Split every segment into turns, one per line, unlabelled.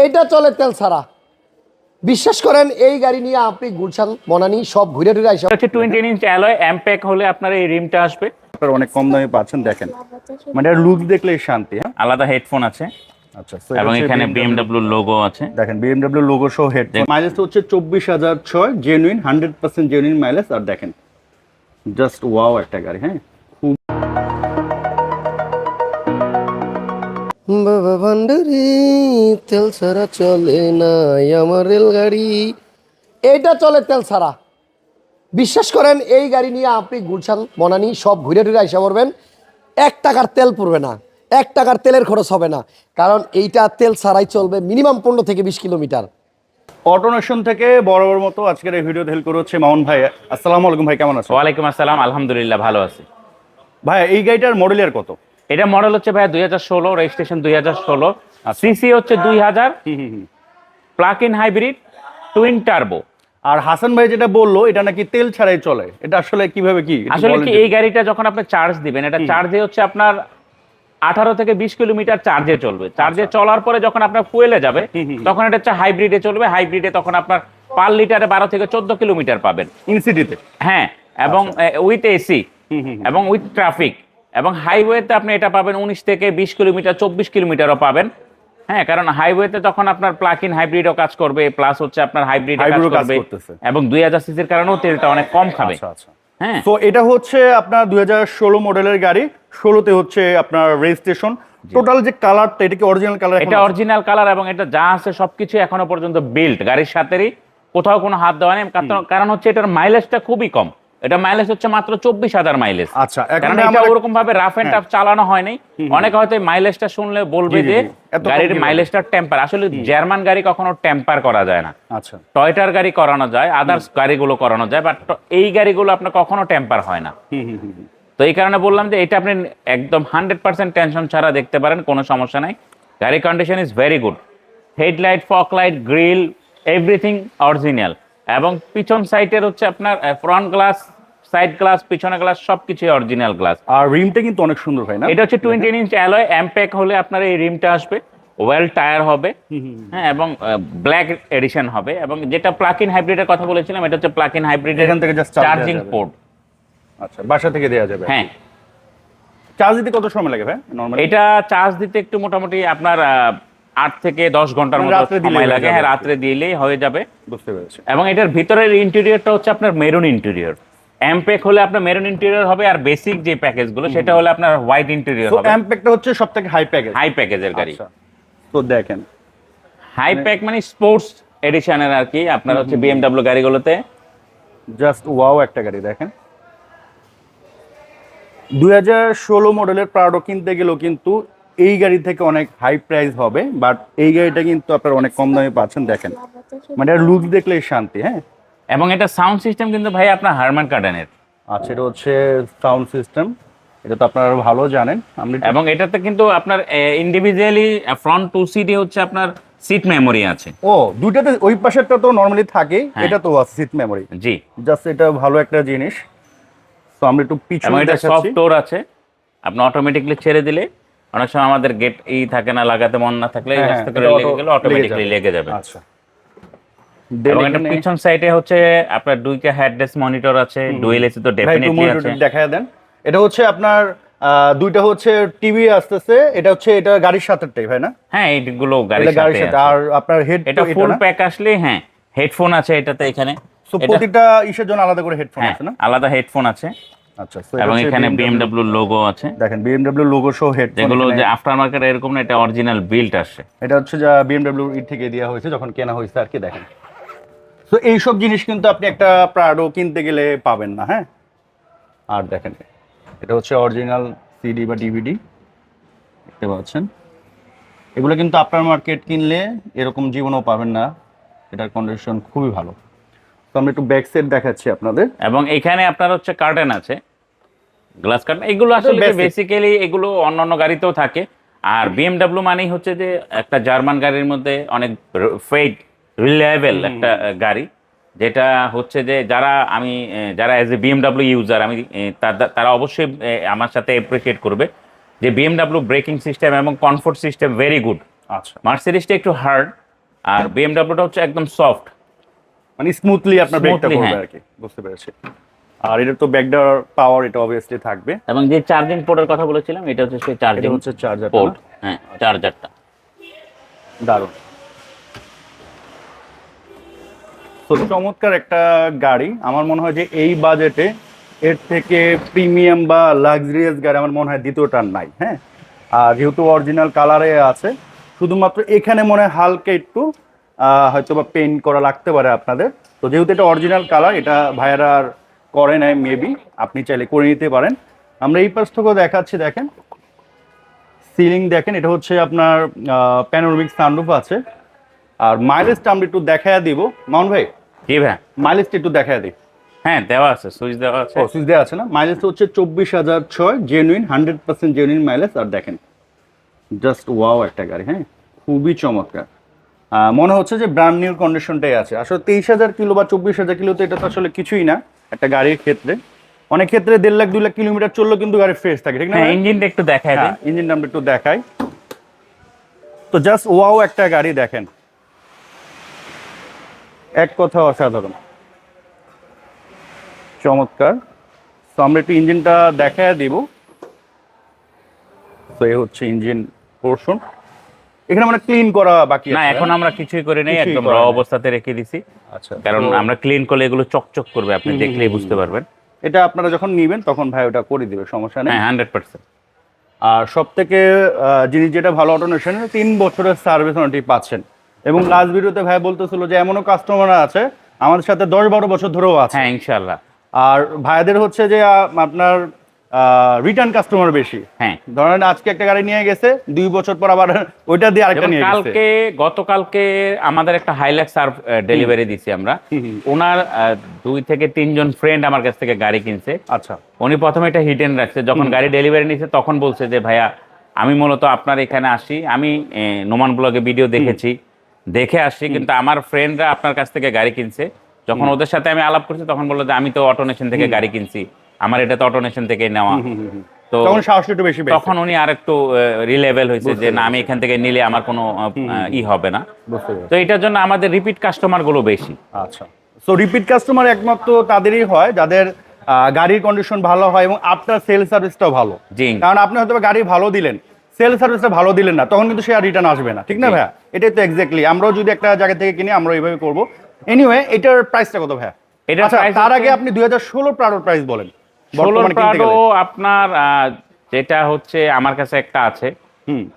এইটা চলে তেল ছাড়া। বিশ্বাস করেন এই গাড়ি নিয়ে আপনি গুলশান বনানি সব ঘুরে ঘুরে
এটা হচ্ছে টোয়েন্টি ইঞ্চ অ্যালয় অ্যাম্প্যাক হলে আপনার এই রিমটা আসবে।
আপনার অনেক কম দামে পাচ্ছেন দেখেন। মানে লুক দেখলেই শান্তি হ্যাঁ?
আলাদা হেডফোন আছে।
আচ্ছা
এবং এখানে
BMW
বিএমডব্লিউ লোগো আছে।
দেখেন বিএমডব্লিউ লোগো সহ হেড মাইলেজ হচ্ছে চব্বিশ হাজার ছয় genuine hundred percent genuine mileage আর দেখেন জাস্ট ওয়াও একটা গাড়ি হ্যাঁ?
বাবা ভান্ডারি তেল ছাড়া চলে না আমার রেলগাড়ি। এইটা চলে তেল ছাড়া। বিশ্বাস করেন এই গাড়ি নিয়ে আপনি গুলশান বনানি সব ঘুরে ঘুরে আইসা পড়বেন। এক টাকার তেল পড়বে না। এক টাকার তেলের খরচ হবে না। কারণ এইটা তেল ছাড়াই চলবে মিনিমাম পনেরো থেকে বিশ কিলোমিটার।
অটোনেশন থেকে বরাবর মতো আজকের এই ভিডিও হেল্প করে হচ্ছে মামুন ভাই। আসসালামু আলাইকুম ভাই কেমন আছো
ওয়ালাইকুম আসসালাম আলহামদুলিল্লাহ ভালো আছি।
ভাই এই গাড়িটার মডেলের কত?
এটা মডেল হচ্ছে ভাই দুই হাজার ষোলো রেজিস্ট্রেশন দুই হাজার ষোলো। সিসি হচ্ছে দুই হাজার। Plug in hybrid twin turbo
আর হাসান ভাই যেটা বলল এটা নাকি তেল ছাড়াই চলে। এটা আসলে কীভাবে কি?
আসলে কি এই গাড়িটা যখন আপনি চার্জ দিবেন এটা চার্জে হচ্ছে আপনার আঠারো থেকে বিশ কিলোমিটার চার্জে চলবে। চার্জে চলার পরে যখন আপনার ফুয়েলে যাবে তখন এটা হচ্ছে হাইব্রিডে চলবে। হাইব্রিডে তখন আপনার পার লিটারে বারো থেকে চোদ্দ কিলোমিটার পাবেন।
ইনসিটিতে
হ্যাঁ এবং
আচ্ছা।
উইথ এসি এবং উইথ ট্রাফিক এবং হাইওয়েতে আপনি এটা পাবেন উনিশ থেকে বিশ কিলোমিটার চব্বিশ কিলোমিটারও পাবেন। হ্যাঁ কারণ হাইওয়েতে তখন আপনার প্লাগ ইন হাইব্রিডও কাজ করবে প্লাস হচ্ছে আপনার হাইব্রিড কাজ করবে এবং দুই হাজার সিসির কারণেও তেলটা অনেক কম খাবে।
আচ্ছা আচ্ছা।
হ্যাঁ।
তো এটা হচ্ছে আপনার দুই হাজার ষোলো মডেলের গাড়ি ষোলোতে হচ্ছে আপনার রেজিস্ট্রেশন টোটাল যে কালারটা এটা কি অরিজিনাল কালার
এটা অরিজিনাল কালার এবং এটা যা আছে সবকিছু এখনও পর্যন্ত বিল্ড গাড়ির সাথেই কোথাও কোনো হাত দেওয়া নেই। কারণ হচ্ছে এটার মাইলেজটা খুবই কম। এটা মাইলেজ হচ্ছে মাত্র চব্বিশ হাজার মাইলেজ
আচ্ছা,
কারণ এটা ওরকম ভাবে রাফ এন্ড টাফ চালানো হয়নি। অনেকে হয়তো মাইলেজটা শুনলে বলবে যে গাড়ির মাইলেজটা টেম্পার আসলে জার্মান গাড়ি কখনো টেম্পার করা যায় না।
আচ্ছা।
টয়টার গাড়ি করানো যায় আদার্স গাড়িগুলো করানো যায় বাট এই গাড়িগুলো আপনার কখনো টেম্পার হয় না। তো এই কারণে বললাম যে এটা আপনি একদম হান্ড্রেড পার্সেন্ট টেনশন ছাড়া দেখতে পারেন কোনো সমস্যা নাই। গাড়ি condition is very good headlight fog light grille everything original এবং পিছন সাইডের হচ্ছে আপনার ফ্রন্ট গ্লাস সাইড গ্লাস পিছনে গ্লাস সবকিছু অরিজিনাল গ্লাস
আর রিমটা কিন্তু অনেক সুন্দর হয় না?
এটা হচ্ছে টোয়েন্টি ইঞ্চ অ্যালয় অ্যাম্প্যাক হলে আপনার এই রিমটা আসবে ওয়েল টায়ার হবে হ্যাঁ এবং ব্ল্যাক এডিশন হবে এবং যেটা প্লাগ ইন হাইব্রিডের কথা বলেছিলাম এটা হচ্ছে প্লাগ ইন হাইব্রিডের
এখান থেকে দেওয়া
চার্জিং পোর্ট
আচ্ছা বাসা থেকে দেওয়া যাবে।
হ্যাঁ।
চার্জ দিতে কত সময় লাগে ভাই নরমালি
এটা চার্জ দিতে একটু মোটামুটি আপনার আট থেকে দশ
ঘণ্টার
মতো সময় লাগে। হ্যাঁ রাত্রে দিলেই হয়ে যাবে।
বুঝতে পেরেছি।
এবং এটার ভিতরের ইন্টেরিয়রটা হচ্ছে আপনার মেরুন ইন্টেরিয়র এমপেক হলে আপনার মেরুন ইন্টেরিয়র হবে আর বেসিক যে প্যাকেজগুলো সেটা হলে আপনার হোয়াইট ইন্টেরিয়র হবে।
অ্যাম্পেকটা হচ্ছে সবথেকে হাই প্যাকেজ
হাই প্যাকেজের গাড়ি।
আচ্ছা। তো দেখেন।
হাই প্যাক মানে স্পোর্টস এডিশনের আর কি আপনার হচ্ছে বিএমডব্লিউ গাড়িগুলোতে।
জাস্ট ওয়াও একটা গাড়ি দেখেন। দুই হাজার ষোলো মডেলের প্রাডো কিনতে গেলেও কিন্তু এই গাড়ি থেকে অনেক হাই প্রাইস হবে বাট এই গাড়িটা কিন্তু আপনার অনেক কম দামে পাচ্ছেন দেখেন। মানে লুক দেখলেই শান্তি হ্যাঁ?
এবং এটা সাউন্ড সিস্টেম কিন্তু ভাই আপনার হারমান কার্ডেনের।
আচ্ছা এটা হচ্ছে সাউন্ড সিস্টেম। এটা তো আপনারা ভালো জানেন।
এবং এটাতে কিন্তু আপনার ইন্ডিভিজুয়ালি ফ্রন্ট টু সিটে হচ্ছে আপনার সিট মেমোরি আছে।
ও দুইটাতে ওই পাশেরটা তো নর্মালি থাকে
হ্যাঁ।
এটা তো আছে সিট মেমোরি
জি।
জাস্ট এটা ভালো একটা জিনিস। তো আমরা একটু পিছনে
এটা সফট ডোর আছে। আপনি অটোমেটিকলি ছেড়ে দিলে অনেক সময় আমাদের গেট ই থাকে না লাগাতে মন না থাকলে
হ্যাঁ,
আস্তে করে লেগে
auto
গেলে
লেগে
অটোমেটিকলি লেগে যাবে।
আচ্ছা Then
এবং এটা
এখানে-
পিছন সাইডে হচ্ছে আপনার দুইটা হেডলেস মনিটর আছে ডুয়েল এসি তো ডেফিনেটলি আছে।
দেন। এটা হচ্ছে আপনার দুইটা হচ্ছে টিভি আসতেছে এটা হচ্ছে এটা গাড়ির সাথেটাই ভাই না?
হ্যাঁ এইগুলো গাড়ির সাথে
আর আপনার হেড
এটা ফুল প্যাক আসলে হ্যাঁ হেডফোন আছে এটাতে এখানে।
সো প্রতিটা ইসের জন্য আলাদা করে হেডফোন
হ্যাঁ
আছে না?
আলাদা হেডফোন আছে।
আচ্ছা
এবং এখানে বিএমডব্লিউ লোগো আছে।
দেখেন বিএমডব্লিউ লোগো সহ
যেগুলো যে আফটার মার্কেট এরকম না এটা অরিজিনাল বিল্ড আসছে
এটা হচ্ছে যা বিএমডব্লিউ থেকে দেওয়া হয়েছে যখন কেনা হয়েছে আর কি দেখেন। তো এইসব জিনিস কিন্তু আপনি একটা প্রাডো কিনতে গেলে পাবেন না হ্যাঁ? আর দেখেন এটা হচ্ছে অরিজিনাল সিডি বা ডিভিডি দেখতে পাচ্ছেন? এগুলো কিন্তু আপনার মার্কেট কিনলে এরকম জীবনও পাবেন না। এটার কন্ডিশন খুবই ভালো। তো আমরা একটু ব্যাক সেট দেখাচ্ছি আপনাদের।
এবং এখানে আপনার হচ্ছে কার্টেন আছে গ্লাস কার্টেন এগুলো আসলে। বেসিক্যালি এগুলো অন্যান্য গাড়িতেও থাকে। আর বিএমডব্লিউ মানেই হচ্ছে যে একটা জার্মান গাড়ির মধ্যে অনেক ফেড রিলায়েবল একটা গাড়ি যেটা হচ্ছে যে যারা আমি যারা এজ এ বিএমডাব্লিউ ইউজার আমি তারা- অবশ্যই আমার সাথে অ্যাপ্রিসিয়েট করবে যে বিএমডব্লিউ ব্রেকিং সিস্টেম এবং কমফোর্ট সিস্টেম ভেরি গুড
আচ্ছা।
মার্সিডিসটা একটু হার্ড আর বিএমডাব্লিউটা হচ্ছে একদম সফট
মানে স্মুথলি আপনার ব্রেকটা করবে
হ্যাঁ।
আর কি বুঝতে পেরেছি। আর এটা তো ব্যাকডার পাওয়ার এটা অবভিয়াসলি থাকবে।
এবং যে চার্জিং পোর্টের কথা বলেছিলাম এটা হচ্ছে সেই চার্জিং
হচ্ছে চার্জার
পোর্ট হ্যাঁ চার্জারটা
দারুণ। তো চমৎকার একটা গাড়ি। আমার মনে হয় যে এই বাজেটে এর থেকে প্রিমিয়াম বা লাক্সারিয়াস গাড়ি আমার মনে হয় দ্বিতীয়টা নাই হ্যাঁ? আর যেহেতু অরিজিনাল কালারে আছে, শুধুমাত্র এখানে মনে হয় হালকা একটু হয়তো বা পেন্ট করা লাগতে পারে আপনাদের। তো যেহেতু এটা অরিজিনাল কালার, এটা ভাইয়ারা আর করে নাই মেবি আপনি চাইলে করে নিতে পারেন। আমরা এই পাশ থেকেও দেখাচ্ছি, দেখেন। সিলিং দেখেন, এটা হচ্ছে আপনার প্যানোরামিক সানরুফ আছে। আর মাইলেজটা আমরা একটু দেখায় দিব। মাউন ভাই
জি ভাই?
মাইলেজটা একটু দেখায় দিই।
হ্যাঁ দেওয়া আছে সুইচ দেওয়া আছে।
ও সুইচ দেওয়া আছে না? মাইলেজটা হচ্ছে চব্বিশ হাজার ছয় genuine hundred percent genuine mileage আর দেখেন জাস্ট ওয়াও একটা গাড়ি হ্যাঁ? খুবই চমৎকার। মনে হচ্ছে যে ব্র্যান্ড নিউ কন্ডিশনটাই আছে। আসলে তেইশ হাজার কিলো বা চব্বিশ হাজার কিলো তো এটা তো আসলে কিছুই না একটা গাড়ির ক্ষেত্রে। অনেক ক্ষেত্রে দেড় লাখ দুই লাখ কিলোমিটার চললেও কিন্তু গাড়ি ফ্রেশ থাকে ঠিক না
হ্যাঁ ইঞ্জিনটা একটু দেখায়
হ্যাঁ ইঞ্জিন নাম্বার একটু দেখাই। তো জাস্ট ওয়াও একটা গাড়ি দেখেন। এক কথা অসাধারণ। চমৎকার। তো আমরা একটু ইঞ্জিনটা দেখায় দিব। তো এই হচ্ছে ইঞ্জিন পোর্শন এখানে মানে ক্লিন করা বাকি
না এখন
হ্যাঁ?
আমরা কিছুই করে নেই একদম র অবস্থাতে রেখে দিছি।
আচ্ছা
কারণ আমরা ক্লিন করলে এগুলো চকচক করবে আপনি দেখলেই বুঝতে পারবেন।
এটা আপনারা যখন নিবেন তখন ভাই ওটা করে দিবে সমস্যা নেই।
হ্যাঁ হান্ড্রেড পার্সেন্ট
আর সব থেকে জিনিস যেটা ভালো অটোনেশন তিন বছরের সার্ভিস ওয়ারেন্টি পাচ্ছেন। এবং লাস্ট ভিডিওতে ভাই বলতেছিল যে এমনও কাস্টমার আছে আমাদের সাথে দশ বারো বছর ধরেও আছে।
হ্যাঁ ইনশাল্লাহ
আর ভাইদের হচ্ছে যে আপনার রিটার্ন কাস্টমার বেশি।
হ্যাঁ।
ধরেন আজকে একটা গাড়ি নিয়ে গেছে দুই বছর পর আবার ওইটা দিয়ে আরেকটা নিয়ে
কালকে গতকালকে আমাদের একটা হাইলাক্স সার্ভ ডেলিভারি দিছি আমরা। ওনার দুই থেকে তিনজন ফ্রেন্ড আমার কাছ থেকে গাড়ি কিনছে।
আচ্ছা।
উনি প্রথমে এটা হিডেন রাখছে। যখন গাড়ি ডেলিভারি নিছে তখন বলছে যে ভাইয়া আমি মূলত আপনার এখানে আসি। আমি নোমান ব্লগে ভিডিও দেখেছি। দেখে আসছি কিন্তু আমার ফ্রেন্ডরা আপনার কাছ থেকে গাড়ি কিনছে। যখন ওদের সাথে আমি আলাপ করছি তখন বলল যে আমি তো অটোনেশন থেকে গাড়ি কিনছি। আমার এটা তো অটোনেশন থেকে নেওয়া। তো
তখন সাহসটা একটু বেশি
তখন উনি আর একটু রিলেভেল হয়েছে যে না আমি এখান থেকে নিলে আমার কোনো ই হবে না। তো এটার জন্য আমাদের রিপিট কাস্টমারগুলো বেশি।
আচ্ছা। সো রিপিট কাস্টমার একমাত্র তাদেরই হয় যাদের গাড়ির কন্ডিশন ভালো হয় এবং আপনার সেল সার্ভিসটাও ভালো। কারণ আপনি হয়তো গাড়ি ভালো দিলেন সেল সার্ভিসটা ভালো দিলেন না তখন কিন্তু সে আর রিটার্ন আসবে না। ঠিক না। ভাইয়া? এটাই তো এক্স্যাক্টলি আমরাও যদি একটা জায়গা থেকে কিনি আমরা এইভাবে করব। এনিওয়ে এটার প্রাইসটা কত ভাইয়া?
এটার
আচ্ছা তার আগে আপনি দুই হাজার ষোলো প্রাডোর প্রাইস বলেন কিনতে
প্রাডো আপনার যেটা হচ্ছে আমার কাছে একটা আছে।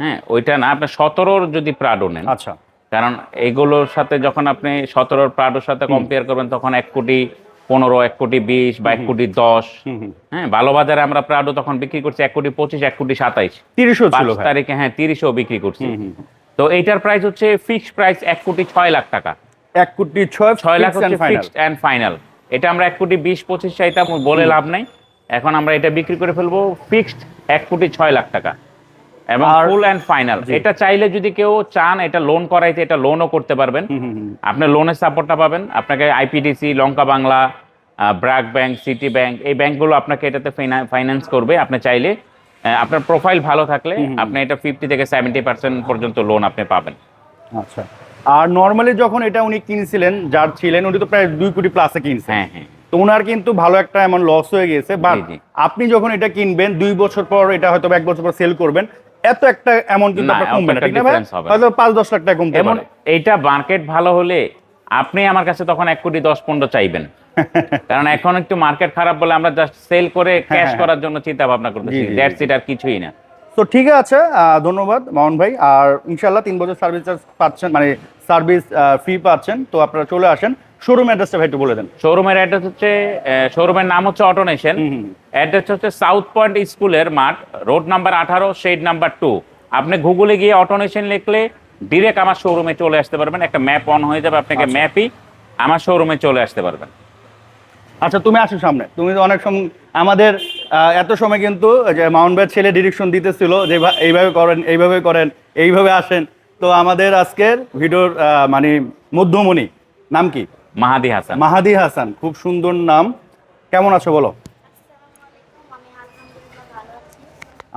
হ্যাঁ ওইটা না আপনি সতেরোর যদি প্রাডো নেন।
আচ্ছা।
কারণ এগুলোর সাথে যখন আপনি সতেরোর প্রাডোর সাথে কম্পেয়ার করবেন তখন এক কোটি পনেরো এক কোটি বিশ বা এক কোটি দশ। হ্যাঁ ভালো বাজারে আমরা প্রাডো তখন বিক্রি করছি এক কোটি পঁচিশ এক কোটি সাতাইশ।
তিরিশও ছিল
তারিখে হ্যাঁ তিরিশও বিক্রি করছি। তো এইটার প্রাইস হচ্ছে ফিক্সড প্রাইস এক কোটি ছয় লাখ টাকা।
এক কোটি ছয়
ছয় লাখ হচ্ছে ফিক্সড অ্যান্ড ফাইনাল এটা আমরা এক কোটি বিশ পঁচিশ চাইতাম বলে লাভ নাই। এখন আমরা এটা বিক্রি করে ফেলব ফিক্সড এক কোটি ছয় লাখ টাকা। এবং ফুল অ্যান্ড ফাইনাল এটা চাইলে যদি কেউ চান এটা লোন করাইতে এটা লোনও করতে পারবেন। আপনি লোনের সাপোর্টটা পাবেন। আপনাকে IPDC Lanka Bangla BRAC bank city bank এই ব্যাংকগুলো আপনাকে এটাতে ফাইন্যান্স করবে। আপনি চাইলে আপনার প্রোফাইল ভালো থাকলে আপনি এটা ফিফটি থেকে সেভেন্টি পার্সেন্ট পর্যন্ত লোন আপনি পাবেন।
আচ্ছা। আর নর্মালি যখন এটা উনি কিনছিলেন যার ছিলেন উনি তো প্রায় দুই কোটি প্লাসে কিনছেন।
হ্যাঁ হ্যাঁ।
তো ওনার কিন্তু ভালো একটা এমন লস হয়ে গেছে বাট। আপনি যখন এটা কিনবেন দুই বছর পর এটা হয়তো এক বছর পর সেল করবেন এত একটা এমন কিন্তু আপনার কমবে না ঠিক না। হয়তো পাঁচ দশ লাখ টাকা কমতে
এমন
পারে।
এইটা মার্কেট ভালো হলে আপনি আমার কাছে তখন এক কোটি দশ পনেরো চাইবেন। কারণ এখন একটু মার্কেট খারাপ বলে আমরা জাস্ট সেল করে ক্যাশ
হ্যাঁ।
করার জন্য চিন্তা ভাবনা করতেছি। দ্যাটস ইট আর কিছুই না।
তো ঠিক আছে ধন্যবাদ মামুন ভাই। আর ইনশাল্লাহ তিন বছর সার্ভিস চার্জ পাচ্ছেন মানে সার্ভিস ফ্রি পাচ্ছেন। তো আপনারা চলে আসেন। শোরুম অ্যাড্রেসটা ভাই একটু বলে দেন।
শোরুমের অ্যাড্রেস হচ্ছে শোরুমের নাম হচ্ছে অটোনেশন। অ্যাড্রেস হচ্ছে সাউথ পয়েন্ট স্কুলের মাঠ রোড নাম্বার আঠারো শেড নাম্বার টু আপনি গুগলে গিয়ে অটোনেশন লিখলে ডিরেক্ট আমার শোরুমে চলে আসতে পারবেন। একটা ম্যাপ অন হয়ে যাবে আপনাকে
আচ্ছা।
ম্যাপই আমার শোরুমে চলে আসতে পারবেন।
আচ্ছা তুমি আসো সামনে। তুমি তো অনেক সময় আমাদের আহ, এত সময় কিন্তু যে মাউন্ট ভাইয়ের ছেলে ডিরেকশন দিতেছিল যে এইভাবে করেন এইভাবে করেন এইভাবে আসেন। তো আমাদের আজকের ভিডিওর আহ, মানে মধ্যমণি নাম কি?
মাহাদি হাসান।
মাহাদি হাসান খুব সুন্দর নাম। কেমন আছো বলো?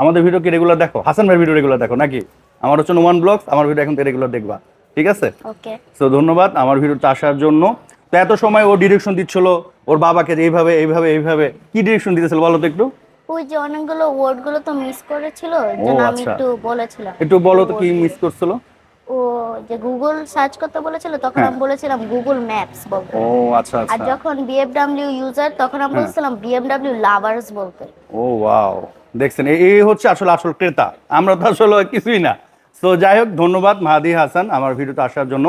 আমাদের ভিডিও কি রেগুলার দেখো? হাসান ভাইয়ের ভিডিও রেগুলার দেখো নাকি? আমার হচ্ছে নোমান ব্লগস আমার ভিডিও এখন রেগুলার দেখবা। ঠিক আছে?
ওকে
তো ধন্যবাদ আমার ভিডিওতে আসার জন্য। তো এত সময় ও ডিরেকশন দিচ্ছিল ওর বাবাকে যে এইভাবে এইভাবে এইভাবে কি ডিরেকশন দিতেছিল বলো তো একটু?
ওই যে অনেকগুলো ওয়ার্ডগুলো তো মিস করেছিল জন্য আমি
আচ্ছা।
একটু বলেছিলাম।
একটু বলো তো কি মিস করছিল?
ও যে গুগল সার্চ করতে বলেছিল তখন
হ্যাঁ।
আমি বলেছিলাম গুগল ম্যাপস বলতে।
ও আচ্ছা
আর
আচ্ছা।
যখন বিএফডব্লিউ ইউজার তখন আমি
হ্যাঁ।
বলছিলাম বিএমডব্লিউ লাভার্স বলতে।
ও ওয়াও দেখছেন এই- এই হচ্ছে আসলে আসল ক্রেতা। আমরা তো আসলে কিছুই না। তো যাই হোক ধন্যবাদ মাহাদি হাসান আমার ভিডিওতে আসার জন্য।